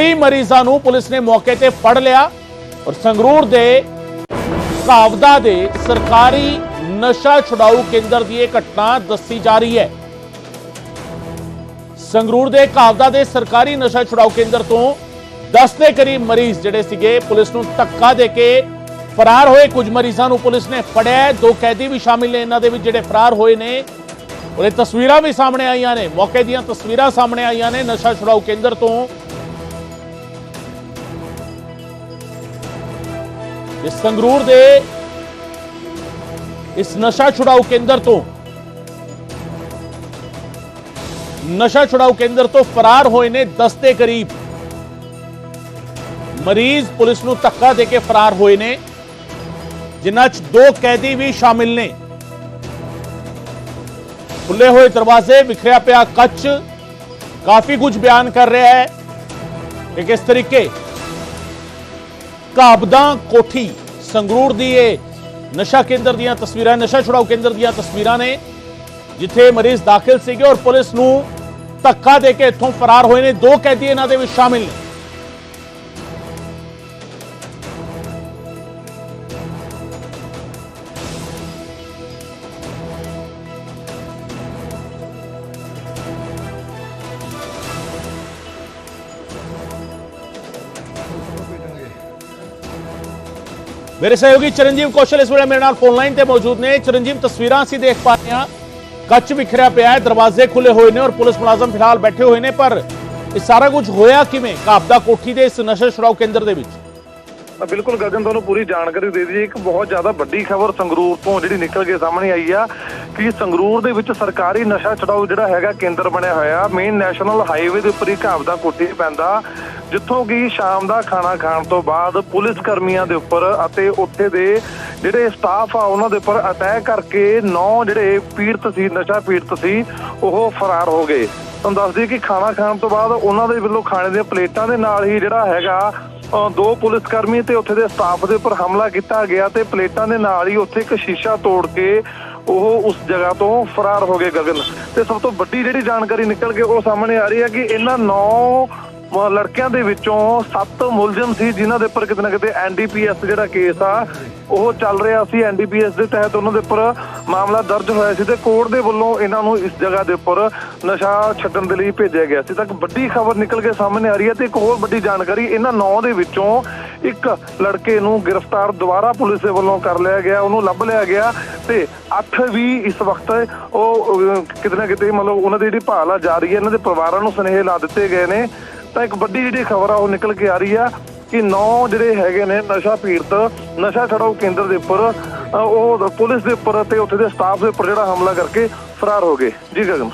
ਕਈ ਮਰੀਜ਼ਾਂ ਨੂੰ ਪੁਲਿਸ ਨੇ ਮੌਕੇ ਤੇ ਫੜ ਲਿਆ ਔਰ ਸੰਗਰੂਰ ਦੇ ਕਾਵਦਾ ਦੇ ਸਰਕਾਰੀ ਨਸ਼ਾ ਛੁਡਾਊ ਕੇਂਦਰ ਦੀ ਇਹ ਘਟਨਾ ਦੱਸੀ ਜਾ ਰਹੀ ਹੈ। ਸੰਗਰੂਰ ਦੇ ਕਾਵਦਾ ਦੇ ਸਰਕਾਰੀ ਨਸ਼ਾ ਛੁਡਾਊ ਕੇਂਦਰ ਤੋਂ 10 ਦੇ ਕਰੀਬ ਮਰੀਜ਼ ਜਿਹੜੇ ਸੀਗੇ ਪੁਲਿਸ ਨੂੰ ਧੱਕਾ ਦੇ ਕੇ ਫਰਾਰ ਹੋਏ। ਕੁਝ ਮਰੀਜ਼ਾਂ ਨੂੰ ਪੁਲਿਸ ਨੇ ਫੜਿਆ ਦੋ ਕੈਦੀ ਵੀ ਸ਼ਾਮਿਲ ਨੇ। ਇਹਨਾਂ ਦੇ ਵਿੱਚ ਜਿਹੜੇ ਫਰਾਰ ਹੋਏ ਨੇ ਔਰ ਇਹ ਤਸਵੀਰਾਂ ਵੀ ਸਾਹਮਣੇ ਆਈਆਂ ਨੇ। ਮੌਕੇ ਦੀਆਂ ਤਸਵੀਰਾਂ ਸਾਹਮਣੇ ਆਈਆਂ ਨੇ ਨਸ਼ਾ ਛੁਡਾਊ ਕੇਂਦਰ ਤੋਂ। ਇਸ ਸੰਗਰੂਰ ਦੇ ਇਸ ਨਸ਼ਾ ਛੁਡਾਊ ਕੇਂਦਰ ਤੋਂ, ਨਸ਼ਾ ਛੁਡਾਊ ਕੇਂਦਰ ਤੋਂ ਫਰਾਰ ਹੋਏ ਨੇ 10 ਦੇ ਕਰੀਬ ਮਰੀਜ਼ ਪੁਲਿਸ ਨੂੰ ਧੱਕਾ ਦੇ ਕੇ ਫਰਾਰ ਹੋਏ ਨੇ, ਜਿਨ੍ਹਾਂ 'ਚ ਦੋ ਕੈਦੀ ਵੀ ਸ਼ਾਮਿਲ ਨੇ। ਖੁੱਲੇ ਹੋਏ ਦਰਵਾਜ਼ੇ, ਵਿਖਰਿਆ ਪਿਆ ਕੱਚ, ਕਾਫੀ ਕੁਝ ਬਿਆਨ ਕਰ ਰਿਹਾ ਹੈ। ਕਿ ਕਿਸ ਤਰੀਕੇ ਕਾਬਦਾ ਕੋਠੀ ਸੰਗਰੂਰ ਦੀ ਇਹ ਨਸ਼ਾ ਕੇਂਦਰ ਦੀਆਂ ਤਸਵੀਰਾਂ, ਨਸ਼ਾ ਛੁਡਾਊ ਕੇਂਦਰ ਦੀਆਂ ਤਸਵੀਰਾਂ ਨੇ, ਜਿੱਥੇ ਮਰੀਜ਼ ਦਾਖਲ ਸੀਗੇ ਔਰ ਪੁਲਿਸ ਨੂੰ ਧੱਕਾ ਦੇ ਕੇ ਇੱਥੋਂ ਫਰਾਰ ਹੋਏ ਨੇ। ਦੋ ਕੈਦੀ ਇਹਨਾਂ ਦੇ ਵਿੱਚ ਸ਼ਾਮਿਲ ਨੇ। ਮੇਰੇ ਸਹਿਯੋਗੀ ਚਰਨਜੀਵ ਕੌਸ਼ਲ ਇਸ ਵੇਲੇ ਮੇਰੇ ਨਾਲ ਫੋਨ ਲਾਈਨ ਤੇ ਮੌਜੂਦ ਨੇ ਚਰਨਜੀਵ ਤਸਵੀਰਾਂ ਅਸੀਂ ਦੇਖ ਪਾ ਰਹੇ ਹਾਂ ਕੱਚ ਵਿਖਰਿਆ ਪਿਆ ਹੈ ਦਰਵਾਜ਼ੇ ਖੁੱਲੇ ਹੋਏ ਨੇ ਔਰ ਪੁਲਿਸ ਮੁਲਾਜ਼ਮ ਫਿਲਹਾਲ ਬੈਠੇ ਹੋਏ ਨੇ ਪਰ ਇਹ ਸਾਰਾ ਕੁਝ ਹੋਇਆ ਕਿਵੇਂ ਕਾਬਦਾ ਕੋਠੀ ਦੇ ਇਸ ਨਸ਼ਾ ਛੁਡਾਊ ਕੇਂਦਰ ਦੇ ਵਿੱਚ ਬਿਲਕੁਲ ਗਗਨ ਤੁਹਾਨੂੰ ਪੂਰੀ ਜਾਣਕਾਰੀ ਦੇ ਦਈਏ ਇੱਕ ਬਹੁਤ ਜ਼ਿਆਦਾ ਵੱਡੀ ਖਬਰ ਸੰਗਰੂਰ ਤੋਂ ਜਿਹੜੀ ਨਿਕਲ ਕੇ ਸਾਹਮਣੇ ਆਈ ਆ ਕਿ ਸੰਗਰੂਰ ਦੇ ਵਿੱਚ ਸਰਕਾਰੀ ਨਸ਼ਾ ਛਡਾਊ ਜਿਹੜਾ ਹੈਗਾ ਕੇਂਦਰ ਬਣਿਆ ਹੋਇਆ ਮੇਨ ਨੈਸ਼ਨਲ ਹਾਈਵੇ ਦੇ ਉੱਪਰ ਹੀ ਘਾਬਦਾ ਕੋਠੀ ਪੈਂਦਾ ਜਿੱਥੋਂ ਕਿ ਸ਼ਾਮ ਦਾ ਖਾਣਾ ਖਾਣ ਤੋਂ ਬਾਅਦ ਪੁਲਿਸ ਕਰਮੀਆਂ ਦੇ ਉੱਪਰ ਅਤੇ ਉੱਥੇ ਦੇ ਜਿਹੜੇ ਸਟਾਫ ਆ ਉਹਨਾਂ ਦੇ ਉੱਪਰ ਅਟੈਕ ਕਰਕੇ ਨੌ ਜਿਹੜੇ ਪੀੜਤ ਸੀ, ਨਸ਼ਾ ਪੀੜਤ ਸੀ, ਉਹ ਫਰਾਰ ਹੋ ਗਏ। ਤੁਹਾਨੂੰ ਦੱਸ ਦਈਏ ਕਿ ਖਾਣਾ ਖਾਣ ਤੋਂ ਬਾਅਦ ਉਹਨਾਂ ਦੇ ਵੱਲੋਂ ਖਾਣੇ ਦੀਆਂ ਪਲੇਟਾਂ ਦੇ ਨਾਲ ਹੀ ਜਿਹੜਾ ਹੈਗਾ ਦੋ ਪੁਲਿਸ ਕਰਮੀ ਤੇ ਉੱਥੇ ਦੇ ਸਟਾਫ ਦੇ ਉੱਪਰ ਹਮਲਾ ਕੀਤਾ ਗਿਆ ਤੇ ਪਲੇਟਾਂ ਦੇ ਨਾਲ ਹੀ ਉੱਥੇ ਇੱਕ ਸ਼ੀਸ਼ਾ ਤੋੜ ਕੇ ਉਹ ਉਸ ਜਗ੍ਹਾ ਤੋਂ ਫਰਾਰ ਹੋ ਗਏ ਗਗਨ। ਤੇ ਸਭ ਤੋਂ ਵੱਡੀ ਜਿਹੜੀ ਜਾਣਕਾਰੀ ਨਿਕਲ ਕੇ ਉਹ ਸਾਹਮਣੇ ਆ ਰਹੀ ਹੈ ਕਿ ਇਹਨਾਂ ਨੌ ਲੜਕਿਆਂ ਦੇ ਵਿੱਚੋਂ ਸੱਤ ਮੁਲਜ਼ਮ ਸੀ, ਜਿਨ੍ਹਾਂ ਦੇ ਉੱਪਰ ਕਿਤੇ ਨਾ ਕਿਤੇ ਐਨਡੀਪੀਐਸ ਜਿਹੜਾ ਕੇਸ ਆ, ਉਹ ਚੱਲ ਰਿਹਾ ਸੀ। ਐਨਡੀਪੀਐਸ ਦੇ ਤਹਿਤ ਉਹਨਾਂ ਦੇ ਉੱਪਰ ਮਾਮਲਾ ਦਰਜ ਹੋਇਆ ਸੀ ਤੇ ਕੋਰਟ ਦੇ ਵੱਲੋਂ ਇਹਨਾਂ ਨੂੰ ਇਸ ਜਗ੍ਹਾ ਦੇ ਉੱਪਰ ਨਸ਼ਾ ਛੱਡਣ ਦੇ ਲਈ ਭੇਜਿਆ ਗਿਆ ਸੀ। ਤੱਕ ਵੱਡੀ ਖਬਰ ਨਿਕਲ ਕੇ ਸਾਹਮਣੇ ਆ ਰਹੀ ਹੈ ਤੇ ਇੱਕ ਹੋਰ ਵੱਡੀ ਜਾਣਕਾਰੀ, ਇਹਨਾਂ ਨੌ ਦੇ ਵਿੱਚੋਂ ਇੱਕ ਲੜਕੇ ਨੂੰ ਗ੍ਰਿਫਤਾਰ ਦੁਬਾਰਾ ਪੁਲਿਸ ਦੇ ਵੱਲੋਂ ਕਰ ਲਿਆ ਗਿਆ, ਉਹਨੂੰ ਲੱਭ ਲਿਆ ਗਿਆ ਤੇ ਅੱਠ ਵੀ ਇਸ ਵਕਤ ਉਹ ਕਿਤੇ ਨਾ ਕਿਤੇ ਮਤਲਬ ਉਹਨਾਂ ਦੀ ਜਿਹੜੀ ਭਾਲ ਆ ਜਾ ਰਹੀ ਹੈ, ਇਹਨਾਂ ਦੇ ਪਰਿਵਾਰਾਂ ਨੂੰ ਸੁਨੇਹੇ ਲਾ ਦਿੱਤੇ ਗਏ ਨੇ। ਤਾਂ ਇੱਕ ਵੱਡੀ ਜਿਹੜੀ ਖਬਰ ਆ, ਉਹ ਨਿਕਲ ਕੇ ਆ ਰਹੀ ਆ ਕਿ ਨੌ ਜਿਹੜੇ ਹੈਗੇ ਨੇ ਨਸ਼ਾ ਪੀੜਤ, ਨਸ਼ਾ ਛਡਾਊ ਕੇਂਦਰ ਦੇ ਉੱਪਰ ਉਹ ਪੁਲਿਸ ਦੇ ਉੱਪਰ ਤੇ ਉੱਥੇ ਦੇ ਸਟਾਫ ਦੇ ਉੱਪਰ ਜਿਹੜਾ ਹਮਲਾ ਕਰਕੇ ਫਰਾਰ ਹੋ ਗਏ। ਜੀ ਗਗਨ।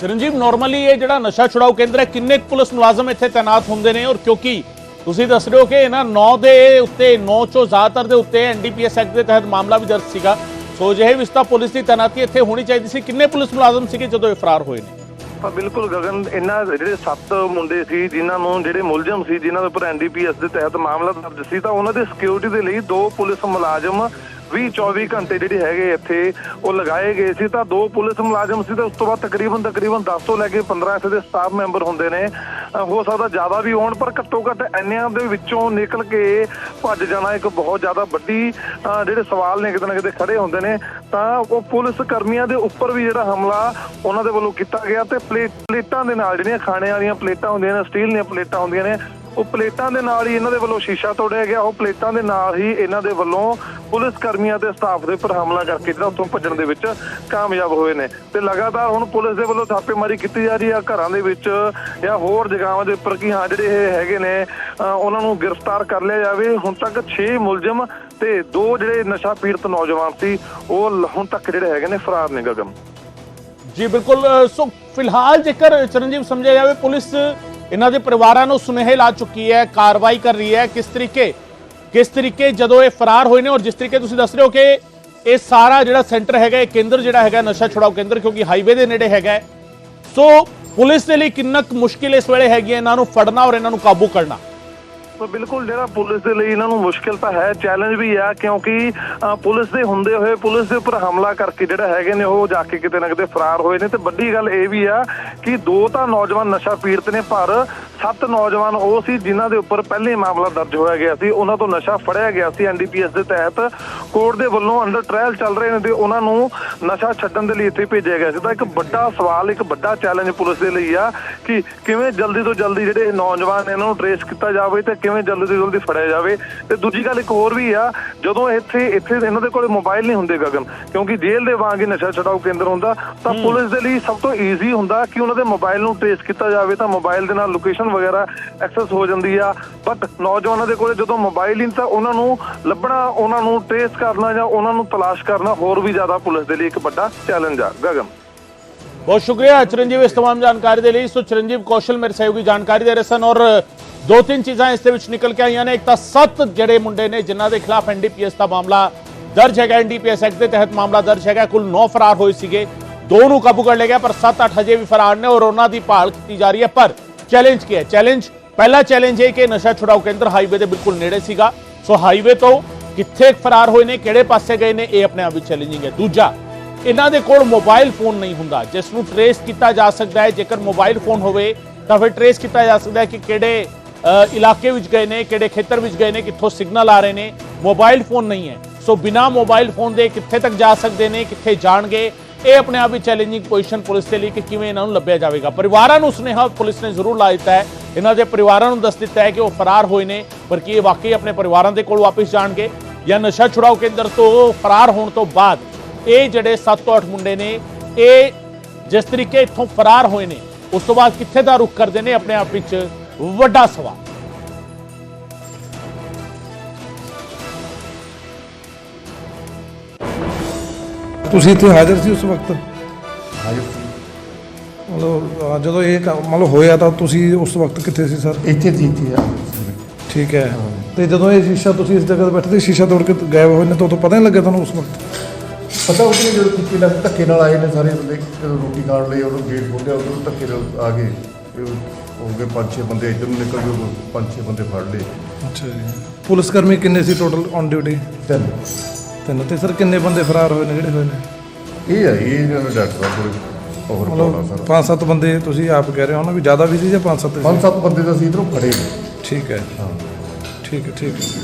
ਚਰਨਜੀਵ ਨਾਰਮਲੀ ਇਹ ਜਿਹੜਾ ਨਸ਼ਾ ਛੁਡਾਊ ਕੇਂਦਰ ਹੈ, ਕਿੰਨੇ ਪੁਲਿਸ ਮੁਲਾਜ਼ਮ ਇੱਥੇ ਤਾਇਨਾਤ ਹੁੰਦੇ ਨੇ? ਔਰ ਕਿਉਂਕਿ ਤੁਸੀਂ ਦੱਸ ਰਹੇ ਹੋ ਕਿ ਇਹਨਾਂ 9 ਦੇ ਉੱਤੇ 9 ਚੋਂ ਜ਼ਿਆਦਾਤਰ ਦੇ ਉੱਤੇ ਐਨਡੀਪੀਐਸ ਐਕਟ ਦੇ ਤਹਿਤ ਮਾਮਲਾ ਵੀ ਦਰਜ ਸੀਗਾ। ਸੋ ਜਿਹੇ ਵਿੱਚ ਪੁਲਿਸ ਦੀ ਤਾਇਨਾਤੀ ਇੱਥੇ ਹੋਣੀ ਚਾਹੀਦੀ ਸੀ। ਕਿੰਨੇ ਪੁਲਿਸ ਮੁਲਾਜ਼ਮ ਸੀਗੇ ਜਦੋਂ ਇਹ ਫਰਾਰ ਹੋਏ ਨੇ? ਤਾਂ ਬਿਲਕੁਲ ਗਗਨ, ਇਹਨਾਂ ਜਿਹੜੇ ਸੱਤ ਮੁੰਡੇ ਸੀ, ਜਿਨ੍ਹਾਂ ਨੂੰ ਜਿਹੜੇ ਮੁਲਜ਼ਮ ਸੀ, ਜਿਨ੍ਹਾਂ ਦੇ ਉੱਪਰ ਐਨਡੀਪੀਐਸ ਦੇ ਤਹਿਤ ਮਾਮਲਾ ਦਰਜ ਸੀ, ਤਾਂ ਉਹਨਾਂ ਦੀ ਸਿਕਿਉਰਿਟੀ ਦੇ ਲਈ ਦੋ ਪੁਲਿਸ ਮੁਲਾਜ਼ਮ 20 24 ਘੰਟੇ ਜਿਹੜੇ ਹੈਗੇ ਇੱਥੇ, ਉਹ ਲਗਾਏ ਗਏ ਸੀ। ਤਾਂ ਦੋ ਪੁਲਿਸ ਮੁਲਾਜ਼ਮ ਸੀ ਤੇ ਉਸ ਤੋਂ ਬਾਅਦ ਤਕਰੀਬਨ ਤਕਰੀਬਨ 10 ਤੋਂ ਲੈ ਕੇ 15 ਇੱਥੇ ਦੇ ਸਟਾਫ ਮੈਂਬਰ ਹੁੰਦੇ ਨੇ। ਹੋ ਸਕਦਾ ਜ਼ਿਆਦਾ ਵੀ ਹੋਣ, ਪਰ ਘੱਟੋ ਘੱਟ ਇੰਨਿਆਂ ਦੇ ਵਿੱਚੋਂ ਨਿਕਲ ਕੇ ਭੱਜ ਜਾਣਾ ਇੱਕ ਬਹੁਤ ਜ਼ਿਆਦਾ ਵੱਡੀ ਜਿਹੜੇ ਸਵਾਲ ਨੇ, ਕਿਤੇ ਨਾ ਕਿਤੇ ਖੜੇ ਹੁੰਦੇ ਨੇ। ਤਾਂ ਉਹ ਪੁਲਿਸ ਕਰਮੀਆਂ ਦੇ ਉੱਪਰ ਵੀ ਜਿਹੜਾ ਹਮਲਾ ਉਹਨਾਂ ਦੇ ਵੱਲੋਂ ਕੀਤਾ ਗਿਆ ਤੇ ਪਲੇਟ ਪਲੇਟਾਂ ਦੇ ਨਾਲ ਜਿਹੜੀਆਂ ਖਾਣੇ ਵਾਲੀਆਂ ਪਲੇਟਾਂ ਹੁੰਦੀਆਂ ਨੇ, ਸਟੀਲ ਦੀਆਂ ਪਲੇਟਾਂ ਹੁੰਦੀਆਂ ਨੇ, ਉਹ ਪਲੇਟਾਂ ਦੇ ਨਾਲ ਹੀ ਇਹਨਾਂ ਦੇ ਵੱਲੋਂ ਸ਼ੀਸ਼ਾ ਤੋੜਿਆ ਗਿਆ। ਉਹ ਪਲੇਟਾਂ ਦੇ ਨਾਲ ਹੀ ਇਹਨਾਂ ਦੇ ਵੱਲੋਂ ਪੁਲਿਸ ਕਰਮੀਆਂ ਤੇ ਸਟਾਫ ਦੇ ਉੱਪਰ ਹਮਲਾ ਕਰਕੇ ਜਿਹੜਾ ਉੱਥੋਂ ਭੱਜਣ ਦੇ ਵਿੱਚ ਕਾਮਯਾਬ ਹੋਏ ਨੇ। ਤੇ ਲਗਾਤਾਰ ਹੁਣ ਪੁਲਿਸ ਦੇ ਵੱਲੋਂ ਛਾਪੇਮਾਰੀ ਕੀਤੀ ਜਾ ਰਹੀ ਆ ਘਰਾਂ ਦੇ ਵਿੱਚ ਜਾਂ ਹੋਰ ਜਗ੍ਹਾਵਾਂ ਦੇ ਉੱਪਰ ਕਿ ਹਾਂ, ਜਿਹੜੇ ਇਹ ਹੈਗੇ ਨੇ ਉਹਨਾਂ ਨੂੰ ਗ੍ਰਿਫਤਾਰ ਕਰ ਲਿਆ ਜਾਵੇ। ਹੁਣ ਤੱਕ 6 ਮੁਲਜ਼ਮ ਤੇ ਦੋ ਜਿਹੜੇ ਨਸ਼ਾ ਪੀੜਤ ਨੌਜਵਾਨ ਸੀ, ਉਹ ਹੁਣ ਤੱਕ ਜਿਹੜੇ ਹੈਗੇ ਨੇ, ਫਰਾਰ ਨੇ ਗਗਨ। ਜੀ, ਬਿਲਕੁਲ ਸੋ ਫਿਲਹਾਲ ਜੇਕਰ ਚਰਨਜੀਤ ਸਮਝਿਆ ਜਾਵੇ, ਪੁਲਿਸ ਇਹਨਾਂ ਦੇ ਪਰਿਵਾਰਾਂ ਨੂੰ ਸੁਨੇਹੇ ਲਾ ਚੁੱਕੀ ਹੈ, ਕਾਰਵਾਈ ਕਰ ਰਹੀ ਹੈ, ਕਿਸ ਤਰੀਕੇ ਕਿਸ ਤਰੀਕੇ ਜਦੋਂ ਇਹ ਫਰਾਰ ਹੋਏ ਨੇ ਔਰ ਜਿਸ ਤਰੀਕੇ ਤੁਸੀਂ ਦੱਸ ਰਹੇ ਹੋ ਕਿ ਇਹ ਸਾਰਾ ਜਿਹੜਾ ਸੈਂਟਰ ਹੈਗਾ, ਇਹ ਕੇਂਦਰ ਜਿਹੜਾ ਹੈਗਾ, ਨਸ਼ਾ ਛੁਡਾਊ ਕੇਂਦਰ ਕਿਉਂਕਿ ਹਾਈਵੇ ਦੇ ਨੇੜੇ ਹੈਗਾ ਸੋ ਪੁਲਿਸ ਦੇ ਲਈ ਕਿੰਨਾ ਮੁਸ਼ਕਿਲ ਇਸ ਵੇਲੇ ਹੈਗੀ ਹੈ, ਇਹਨਾਂ ਨੂੰ ਫੜਨਾ ਔਰ ਇਹਨਾਂ ਨੂੰ ਕਾਬੂ ਕਰਨਾ? ਬਿਲਕੁਲ ਜਿਹੜਾ ਪੁਲਿਸ ਦੇ ਲਈ ਇਹਨਾਂ ਨੂੰ ਮੁਸ਼ਕਿਲ ਤਾਂ ਹੈ ਚੈਲੰਜ ਵੀ ਆ ਕਿਉਂਕਿ ਪੁਲਿਸ ਦੇ ਹੁੰਦੇ ਹੋਏ ਪੁਲਿਸ ਦੇ ਉੱਪਰ ਹਮਲਾ ਕਰਕੇ ਜਿਹੜਾ ਹੈਗੇ ਨੇ ਉਹ ਜਾ ਕੇ ਕਿਤੇ ਨਾ ਕਿਤੇ ਫਰਾਰ ਹੋਏ ਨੇ। ਤੇ ਵੱਡੀ ਗੱਲ ਇਹ ਵੀ ਆ ਕਿ ਦੋ ਤਾਂ ਨੌਜਵਾਨ ਨਸ਼ਾ ਪੀੜਤ ਨੇ, ਪਰ ਸੱਤ ਨੌਜਵਾਨ ਉਹ ਸੀ ਜਿਨ੍ਹਾਂ ਦੇ ਉੱਪਰ ਪਹਿਲੇ ਮਾਮਲਾ ਦਰਜ ਹੋਇਆ ਗਿਆ ਸੀ। ਉਹਨਾਂ ਤੋਂ ਨਸ਼ਾ ਫੜਿਆ ਗਿਆ ਸੀ ਐਨਡੀਪੀਐਸ ਦੇ ਤਹਿਤ। ਕੋਰਟ ਦੇ ਵੱਲੋਂ ਅੰਡਰ ਟ੍ਰਾਇਲ ਚੱਲ ਰਹੇ ਨੇ ਤੇ ਉਹਨਾਂ ਨੂੰ ਨਸ਼ਾ ਛੱਡਣ ਦੇ ਲਈ ਇੱਥੇ ਭੇਜਿਆ ਗਿਆ ਸੀ। ਤਾਂ ਇੱਕ ਵੱਡਾ ਸਵਾਲ ਇੱਕ ਵੱਡਾ ਚੈਲੰਜ ਪੁਲਿਸ ਦੇ ਲਈ ਆ ਕਿ ਕਿਵੇਂ ਜਲਦੀ ਤੋਂ ਜਲਦੀ ਜਿਹੜੇ ਨੌਜਵਾਨ ਨੇ ਇਹਨਾਂ ਨੂੰ ਟਰੇਸ ਕੀਤਾ ਜਾਵੇ ਤੇ ਕਿਵੇਂ ਜਲਦੀ ਤੋਂ ਜਲਦੀ ਫੜਿਆ ਜਾਵੇ। ਤੇ ਦੂਜੀ ਗੱਲ ਇੱਕ ਹੋਰ ਵੀ ਆ ਜਦੋਂ ਇੱਥੇ ਇੱਥੇ ਇਹਨਾਂ ਦੇ ਕੋਲ ਮੋਬਾਈਲ ਨਹੀਂ ਹੁੰਦੇ ਗਗਨ ਕਿਉਂਕਿ ਜੇਲ੍ਹ ਦੇ ਵਾਂਗ ਹੀ ਨਸ਼ਾ ਛਡਾਊ ਕੇਂਦਰ ਹੁੰਦਾ ਤਾਂ ਪੁਲਿਸ ਦੇ ਲਈ ਸਭ ਤੋਂ ਈਜ਼ੀ ਹੁੰਦਾ ਕਿ ਉਹਨਾਂ ਦੇ ਮੋਬਾਈਲ ਨੂੰ ਟਰੇਸ ਕੀਤਾ ਜਾਵੇ ਤਾਂ ਮੋਬਾਈਲ ਦੇ ਨਾਲ ਲੋਕੇਸ਼ਨ ਵਗੈਰਾ ਐਕਸੈਸ ਹੋ ਜਾਂਦੀ ਆ ਬਟ ਨੌਜਵਾਨਾਂ ਦੇ ਕੋਲੇ ਜਦੋਂ ਮੋਬਾਈਲ ਹੀ ਨਹੀਂ ਤਾਂ ਉਹਨਾਂ ਨੂੰ ਲੱਭਣਾ ਉਹਨਾਂ ਨੂੰ ਟਰੇਸ ਕਰਨਾ ਜਾਂ ਉਹਨਾਂ ਨੂੰ ਤਲਾਸ਼ ਕਰਨਾ ਹੋਰ ਵੀ ਜ਼ਿਆਦਾ ਪੁਲਿਸ ਦੇ ਲਈ ਇੱਕ ਵੱਡਾ ਚੈਲੰਜ ਆ ਗਗਨ ਬਹੁਤ ਸ਼ੁਕਰੀਆ ਚਰਨਜੀਵ ਇਸ तमाम ਜਾਣਕਾਰੀ ਦੇ ਲਈ ਸੋ ਚਰਨਜੀਵ ਕੌਸ਼ਲ ਮੇਰੇ ਸਹਿਯੋਗੀ ਜਾਣਕਾਰੀ ਦੇ ਰਹੇ ਸਨ ਔਰ ਦੋ ਤਿੰਨ ਚੀਜ਼ਾਂ ਇਸ ਦੇ ਵਿੱਚ ਨਿਕਲ ਕੇ ਆਈਆਂ ਨੇ ਇੱਕ ਤਾਂ ਸੱਤ ਜਿਹੜੇ ਮੁੰਡੇ ਨੇ ਜਿਨ੍ਹਾਂ ਦੇ ਖਿਲਾਫ ਐਨਡੀਪੀਐਸ ਦਾ ਮਾਮਲਾ ਦਰਜ ਹੈਗਾ ਐਨਡੀਪੀਐਸ ਐਕਟ ਦੇ ਤਹਿਤ ਮਾਮਲਾ ਦਰਜ ਹੈਗਾ ਕੁੱਲ 9 ਫਰਾਰ ਹੋਏ ਸੀਗੇ ਦੋ ਨੂੰ ਕਾਬੂ ਕਰ ਲਿਆ ਗਿਆ ਪਰ 7-8 ਹਜੇ ਵੀ ਫਰਾਰ ਨੇ ਔਰ ਉਹਨਾਂ ਦੀ ਭਾਲ ਕੀਤੀ ਜਾ ਰਹੀ ਹੈ ਪਰ ਚੈਲੰਜ ਕੀ ਹੈ? ਚੈਲੰਜ ਪਹਿਲਾ ਚੈਲੰਜ ਇਹ ਕਿ ਨਸ਼ਾ ਛੁਡਾਓ ਕੇਂਦਰ ਹਾਈਵੇ ਦੇ ਬਿਲਕੁਲ ਨੇੜੇ ਸੀਗਾ। ਸੋ ਹਾਈਵੇ ਤੋਂ ਕਿੱਥੇ ਫਰਾਰ ਹੋਏ ਨੇ, ਕਿਹੜੇ ਪਾਸੇ ਗਏ ਨੇ, ਇਹ ਆਪਣੇ ਆਪ ਵਿੱਚ ਚੈਲੰਜਿੰਗ ਹੈ। ਦੂਜਾ, ਇਹਨਾਂ ਦੇ ਕੋਲ ਮੋਬਾਈਲ ਫੋਨ ਨਹੀਂ ਹੁੰਦਾ, ਜਿਸ ਨੂੰ ਟਰੇਸ ਕੀਤਾ ਜਾ ਸਕਦਾ ਹੈ। ਜੇਕਰ ਮੋਬਾਈਲ ਫੋਨ ਹੋਵੇ, ਤਾਂ ਫਿਰ ਟਰੇਸ ਕੀਤਾ ਜਾ ਸਕਦਾ ਹੈ ਕਿ ਕਿਹੜੇ ਇਲਾਕੇ ਵਿੱਚ ਗਏ ਨੇ, ਕਿਹੜੇ ਖੇਤਰ ਵਿੱਚ ਗਏ ਨੇ, ਕਿੱਥੋਂ ਸਿਗਨਲ ਆ ਰਹੇ ਨੇ। ਮੋਬਾਈਲ ਫੋਨ ਨਹੀਂ ਹੈ। ਸੋ ਬਿਨਾ ਮੋਬਾਈਲ ਫੋਨ ਦੇ ਕਿੱਥੇ ਤੱਕ ਜਾ ਸਕਦੇ ਨੇ, ਕਿੱਥੇ ਜਾਣਗੇ ਇਹ ਆਪਣੇ ਆਪ ਵਿੱਚ ਚੈਲੰਜਿੰਗ ਪੋਜੀਸ਼ਨ ਪੁਲਿਸ ਦੇ ਲਈ ਕਿ ਕਿਵੇਂ ਇਹਨਾਂ ਨੂੰ ਲੱਭਿਆ ਜਾਵੇਗਾ। ਪਰਿਵਾਰਾਂ ਨੂੰ ਸੁਨੇਹਾ ਪੁਲਿਸ ਨੇ ਜ਼ਰੂਰ ਲਾ ਦਿੱਤਾ ਹੈ। ਇਹਨਾਂ ਦੇ ਪਰਿਵਾਰਾਂ ਨੂੰ ਦੱਸ ਦਿੱਤਾ ਹੈ ਕਿ ਉਹ ਫਰਾਰ ਹੋਏ ਨੇ ਪਰ ਕੀ ਇਹ ਵਾਕਈ ਆਪਣੇ ਪਰਿਵਾਰਾਂ ਦੇ ਕੋਲ ਵਾਪਸ ਜਾਣਗੇ ਜਾਂ ਨਸ਼ਾ ਛੁਡਾਓ ਕੇਂਦਰ ਤੋਂ ਫਰਾਰ ਹੋਣ ਤੋਂ ਬਾਅਦ ਇਹ ਜਿਹੜੇ 7 ਤੋਂ 8 ਮੁੰਡੇ ਨੇ, ਇਹ ਜਿਸ ਤਰੀਕੇ ਇੱਥੋਂ ਫਰਾਰ ਹੋਏ ਨੇ, ਉਸ ਤੋਂ ਬਾਅਦ ਕਿੱਥੇ ਦਾ ਰੁਖ ਕਰਦੇ ਨੇ, ਆਪਣੇ ਆਪ ਵਿੱਚ ਵੱਡਾ ਸਵਾਲ। ਤੁਸੀਂ ਇੱਥੇ ਹਾਜ਼ਰ ਸੀ ਉਸ ਵਕਤ? ਹਾਜ਼ਰ ਸੀ। ਮਤਲਬ ਅਹ, ਜਦੋਂ ਇਹ ਕੰਮ ਮਤਲਬ ਹੋਇਆ ਤਾਂ ਤੁਸੀਂ ਉਸ ਵਕਤ ਕਿੱਥੇ ਸੀ ਸਰ? ਇੱਥੇ ਦੀ ਇੱਥੇ ਆ ਠੀਕ ਹੈ। ਤੇ ਜਦੋਂ ਇਹ ਸ਼ੀਸ਼ਾ ਤੁਸੀਂ ਇਸ ਜਗ੍ਹਾ ਤੇ ਬੈਠੇ ਸੀ ਸ਼ੀਸ਼ਾ ਤੋੜ ਕੇ ਗਾਇਬ ਹੋਏ ਨੇ ਤਾਂ ਉਦੋਂ ਪਤਾ ਨਹੀਂ ਲੱਗਿਆ ਤੁਹਾਨੂੰ ਉਸ ਵਕਤ? ਪਤਾ ਉਹਨੇ ਜਦੋਂ ਕਿਤੇ ਲੱਗ ਧੱਕੇ ਨਾਲ ਆਏ ਨੇ ਸਾਰੇ ਬੰਦੇ ਜਦੋਂ ਰੋਟੀ ਖਾਣ ਲਈ ਉਹਨੂੰ ਗੇਟ ਖੋਲ੍ਹਿਆ ਉਦੋਂ ਧੱਕੇ ਨਾਲ ਆ ਗਏ। ਤੇ ਉਹ ਹੋ ਗਏ ਪੰਜ ਛੇ ਬੰਦੇ ਇੱਧਰ ਨੂੰ ਨਿਕਲ ਗਏ ਪੰਜ ਛੇ ਬੰਦੇ ਫੜ ਲਏ। ਅੱਛਾ ਜੀ। ਪੁਲਿਸ ਕਰਮੀ ਕਿੰਨੇ ਸੀ ਟੋਟਲ ਔਨ ਡਿਊਟੀ ਤਿੰਨ। ਤਿੰਨ ਤੇ ਸਰ ਕਿੰਨੇ ਬੰਦੇ ਫਰਾਰ ਹੋਏ ਨੇ ਜਿਹੜੇ ਹੋਏ ਨੇ? ਇਹ ਆ ਇਹ ਜਿਹੜਾ ਡਾਕਟਰ ਸਾਹਿਬ ਓਵਰ ਪਾਉਣਾ ਸਾਰਾ। ਪੰਜ ਸੱਤ ਬੰਦੇ ਤੁਸੀਂ ਆਪ ਕਹਿ ਰਹੇ ਹੋ ਨਾ ਵੀ ਜ਼ਿਆਦਾ ਵੀ ਸੀ ਜਾਂ ਪੰਜ ਸੱਤ ਸੀ ਪੰਜ ਸੱਤ ਬੰਦੇ ਤਾਂ ਅਸੀਂ ਇਧਰੋਂ ਫੜੇ ਨੇ। ਠੀਕ ਹੈ। ਹਾਂ। ਠੀਕ ਹੈ ਠੀਕ ਹੈ।